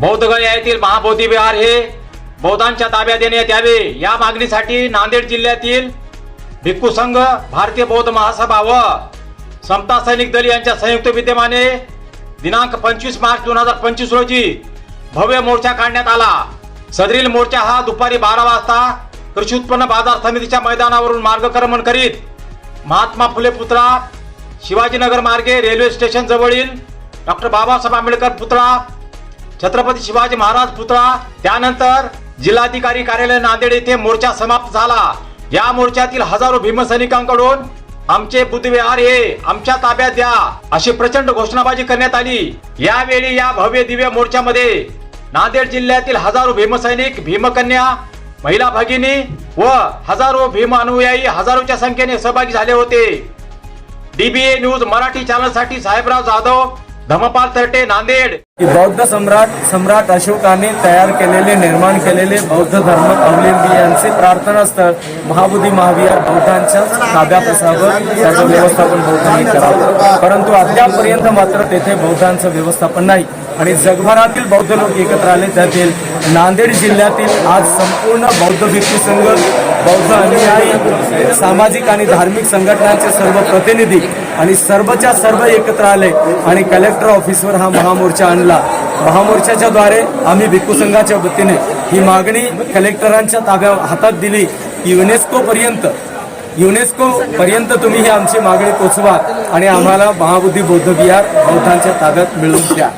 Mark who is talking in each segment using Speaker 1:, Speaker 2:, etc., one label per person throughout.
Speaker 1: बौद्धगया येथील महाबोधी विहार हे बौद्धांच्या ताब्यात देण्यात यावे. या मागणीसाठी नांदेड जिल्ह्यातील भिक्खू संघ भारतीय बौद्ध महासभा व समता सैनिक दल यांच्या संयुक्त विद्यमाने दिनांक पंचवीस मार्च दोन हजार पंचवीस रोजी भव्य मोर्चा काढण्यात आला. सदरील मोर्चा हा दुपारी बारा वाजता कृषी उत्पन्न बाजार समितीच्या मैदानावरून मार्गक्रमण करीत महात्मा फुले पुतळा शिवाजीनगर मार्गे रेल्वे स्टेशन जवळील डॉक्टर बाबासाहेब आंबेडकर पुतळा छत्रपती शिवाजी महाराज पुतळा त्यानंतर जिल्हाधिकारी कार्यालय नांदेड येथे मोर्चा समाप्त झाला. या मोर्चातील हजारो भीमसैनिकांकडून आमचे बुद्धविहार हे आमच्या ताब्यात द्या अशी प्रचंड घोषणाबाजी करण्यात आली. यावेळी या भव्य दिव्य मोर्चामध्ये नांदेड जिल्ह्यातील हजारो भीमसैनिक भीमकन्या महिला भगिनी व हजारो भीम अनुयायी हजारोच्या संख्येने सहभागी झाले होते. डीबीए न्यूज मराठी चॅनलसाठी साहेबराव जाधव धमपाल तरटे नांदेड.
Speaker 2: बौद्ध सम्राट सम्राट अशोकाने तयार केलेले निर्माण केलेले बौद्ध धर्म अवलंबी यांचे प्रार्थनास्थळ महाबुद्धी महाविहार बौद्धांच्या ताब्यात असावं त्याचं व्यवस्थापन बौद्धांनी करावं. परंतु अद्यापपर्यंत मात्र तेथे बौद्धांचं व्यवस्थापन नाही. आणि जगभरातील बौद्ध लोक एकत्र आले. त्यातील नांदेड जिल्ह्यातील आज संपूर्ण बौद्ध भिक्खू संघ बौद्ध अनुयायी सामाजिक आणि धार्मिक संघटनांचे सर्व प्रतिनिधी आणि सर्वच्या सर्व एकत्र आले आणि कलेक्टर ऑफिसवर हा महामोर्चा आणला. महामोर्चाच्या द्वारे आम्ही भिक्खू संघाच्या वतीने ही मागणी कलेक्टरांच्या ताब्या हातात दिली. युनेस्कोपर्यंत युनेस्को पर्यंत युनेस्को पर्यंत तुम्ही ही आमची मागणी पोचवा आणि आम्हाला महाबुद्धी बौद्ध विहार बौद्धांच्या ताब्यात मिळवून द्या.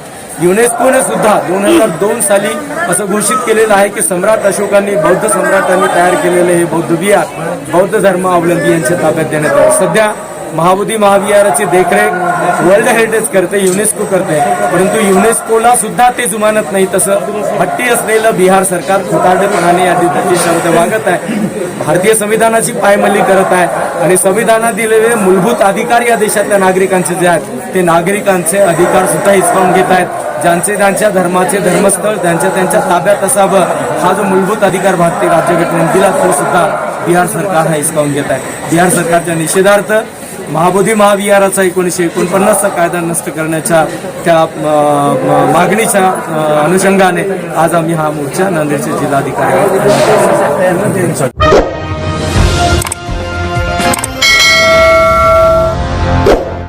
Speaker 2: युनेस्कोने सुद्धा दोन हजार दोन साली असं घोषित केलेलं आहे की सम्राट अशोकांनी बौद्ध सम्राटांनी तयार केलेले हे बौद्ध विहार बौद्ध धर्म अवलंबी यांच्या ताब्यात देण्यात आले. सध्या महाबोधी महाविहाराची देखरेख वर्ल्ड हेरिटेज करते युनेस्को करते. परंतु युनेस्कोला सुद्धा ते जुमानत नाही. तसं हट्टी असलेलं बिहार सरकार खोटारडेपणाने या दिशेमध्ये मागत आहे. भारतीय संविधानाची पायमल्ली करत आहे. आणि संविधानात दिलेले मूलभूत अधिकार या देशातल्या नागरिकांचे जे आहेत ते नागरिकांचे अधिकार सुद्धा हिसकावून घेत आहेत. ज्यांचे त्यांच्या धर्माचे धर्मस्थळ त्यांच्या त्यांच्या ताब्यात असावं हा जो मूलभूत अधिकार भारतीय राज्यघटनेने दिला तो सुद्धा बिहार सरकार हा हिसकावून घेत आहे. बिहार सरकारच्या निषेधार्थ महाबोधी महाविहाराचा एकोणीसशे एकोणपन्नासचा कायदा नष्ट करण्याच्या त्या मागणीच्या अनुषंगाने आज आम्ही हा मोर्चा नांदेडचे जिल्हाधिकारी